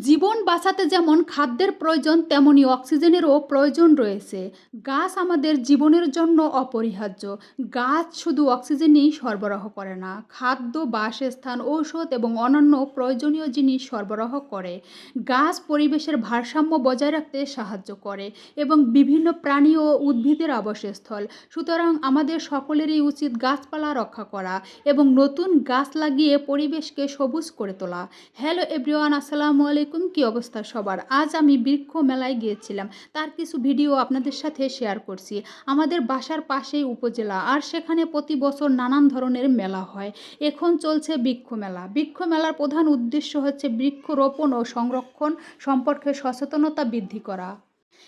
জীবন বাঁচাতে যেমন খাদ্যের প্রয়োজন, তেমনি অক্সিজেনেরও প্রয়োজন রয়েছে। গাছ আমাদের জীবনের জন্য অপরিহার্য। গাছ শুধু অক্সিজেনই সরবরাহ করে না, খাদ্য, বাসস্থান, ঔষধ এবং অন্যান্য প্রয়োজনীয় জিনিস সরবরাহ করে। গাছ পরিবেশের ভারসাম্য বজায় রাখতে সাহায্য করে এবং বিভিন্ন প্রাণী ও উদ্ভিদের আবাসস্থল। সুতরাং আমাদের সকলেরই উচিত গাছপালা রক্ষা করা এবং নতুন গাছ লাগিয়ে পরিবেশকে সবুজ করে তোলা। হ্যালো এভরিওয়ান আসসালামু আলাইকুম। কি অবস্থা সবার? আজ আমি বৃক্ষ মেলায় গিয়েছিলাম। তার কিছু ভিডিও আপনাদের সাথে শেয়ার করছি। আমাদের বাসার পাশেই উপজেলা, আর সেখানে প্রতি বছর নানান ধরনের মেলা হয়। এখন চলছে বৃক্ষ মেলা। বৃক্ষ মেলার প্রধান উদ্দেশ্য হচ্ছে বৃক্ষরোপণ ও সংরক্ষণ সম্পর্কে সচেতনতা বৃদ্ধি করা।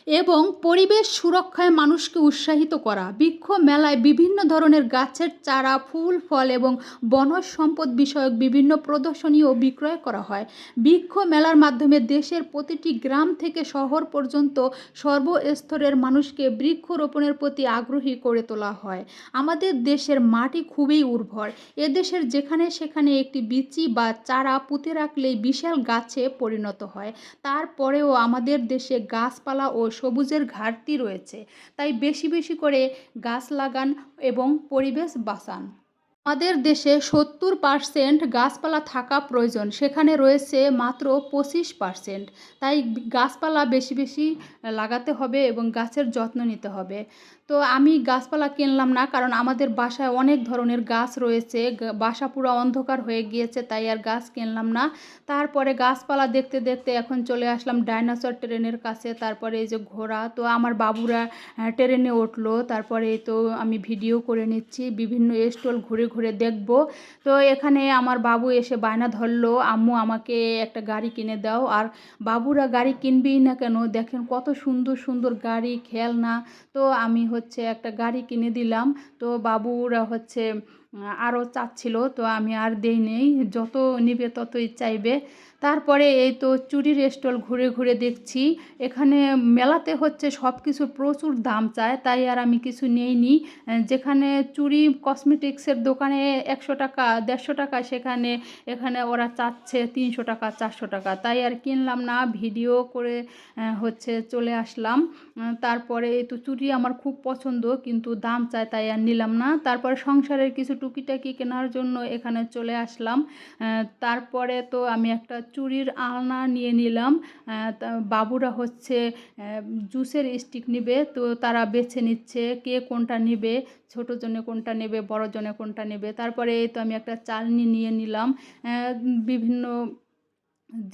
এবং পরিবেশ সুরক্ষায় মানুষকে উৎসাহিত করা। বৃক্ষ মেলায় বিভিন্ন ধরনের গাছের চারা, ফুল, ফল এবং বনজ সম্পদ বিষয়ক বিভিন্ন প্রদর্শনী ও বিক্রয় করা হয়। বৃক্ষ মেলার মাধ্যমে দেশের প্রতিটি গ্রাম থেকে শহর পর্যন্ত সর্বস্তরের মানুষকে বৃক্ষরোপণের প্রতি আগ্রহী করে তোলা হয়। আমাদের দেশের মাটি খুবই উর্বর। এদেশের যেখানে সেখানে একটি বিচি বা চারা পুঁতে রাখলেই বিশাল গাছে পরিণত হয়। তারপরেও আমাদের দেশে গাছপালা ও সবুজের ঘাটতি রয়েছে তাই বেশি বেশি করে গাছ লাগান এবং পরিবেশ বাঁচান। আমাদের দেশে সত্তর পার্সেন্ট গাছপালা থাকা প্রয়োজন। সেখানে রয়েছে মাত্র পঁচিশ পার্সেন্ট তাই গাছপালা বেশি বেশি লাগাতে হবে এবং গাছের যত্ন নিতে হবে। তো আমি গাছপালা কিনলাম না, কারণ আমাদের বাসায় অনেক ধরনের গাছ রয়েছে। বাসা পুরো অন্ধকার হয়ে গিয়েছে, তাই আর গাছ কিনলাম না। তারপরে গাছপালা দেখতে দেখতে এখন চলে আসলাম ডাইনোসর ট্রেনের কাছে। তারপরে এই যে ঘোড়া, তো আমার বাবুরা ট্রেনে উঠল। তারপরে তো আমি ভিডিও করে নিচ্ছি। বিভিন্ন স্টল ঘুরে ঘুরে দেখব। তো এখানে আমার বাবু এসে বায়না ধরলো, আম্মু, আমাকে একটা গাড়ি কিনে দাও। আর বাবুরা গাড়ি কিনবেই না কেন, দেখেন কত সুন্দর সুন্দর গাড়ি, খেলনা। তো আমি হচ্ছে একটা গাড়ি কিনে দিলাম। তো বাবুরা হচ্ছে আরও চাচ্ছিল, তো আমি আর দেই নেই, যত নিবে ততই চাইবে। তারপরে এই তো চুরির স্টল ঘুরে ঘুরে দেখছি, এখানে মেলাতে হচ্ছে সব কিছু প্রচুর দাম চায়, তাই আর আমি কিছু নেইনি। যেখানে চুরি কসমেটিক্সের দোকানে একশো টাকা, দেড়শো টাকা, সেখানে, এখানে ওরা চাচ্ছে তিনশো টাকা, চারশো টাকা। তাই আর কিনলাম না, ভিডিও করে হচ্ছে চলে আসলাম। তারপরে এই তো চুরি আমার খুব পছন্দ, কিন্তু দাম চায় তাই আর নিলাম না। তারপরে সংসারের কিছু টুকিটাকি কেনার জন্য এখানে চলে আসলাম। তারপরে তো আমি একটা চুড়ির আলনা নিয়ে নিলাম। বাবুরা হচ্ছে জুসের স্টিক নেবে, তো তারা বেছে নিচ্ছে কে কোনটা নেবে, ছোটো জনে কোনটা নেবে, বড় জনে কোনটা নেবে। তারপরে তো আমি একটা চালনি নিয়ে নিলাম। বিভিন্ন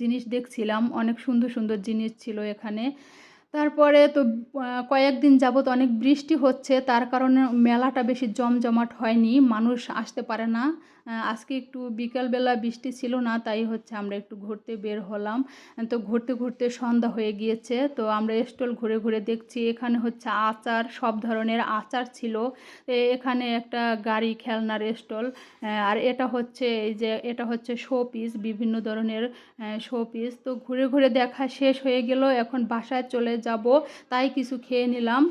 জিনিস দেখছিলাম, অনেক সুন্দর সুন্দর জিনিস ছিল এখানে। তারপরে তো কয়েকদিন যাবত অনেক বৃষ্টি হচ্ছে, তার কারণে মেলাটা বেশি জমজমাট হয়নি, মানুষ আসতে পারে না। আজকে একটু বিকালবেলা বৃষ্টি ছিল না, তাই হচ্ছে আমরা একটু ঘুরতে বের হলাম। তো ঘুরতে ঘুরতে সন্ধ্যা হয়ে গিয়েছে, তো আমরা স্টল ঘুরে ঘুরে দেখছি, এখানে হচ্ছে আচার, সব ধরনের আচার ছিল। এখানে একটা গাড়ি খেলনার স্টল আর এটা হচ্ছে এই যে, এটা হচ্ছে শো পিস বিভিন্ন ধরনের শো পিস তো ঘুরে ঘুরে দেখা শেষ হয়ে গেল, এখন বাসায় চলে যাব। তাই কিছু খেয়ে নিলাম।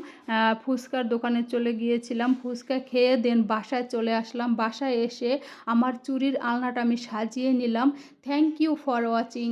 ফুচকার দোকানে চলে গিয়েছিলাম। ফুচকা খেয়ে দেন বাসায় চলে আসলাম। বাসায় এসে আমার চুরির আলনাটা আমি সাজিয়ে নিলাম। Thank you for watching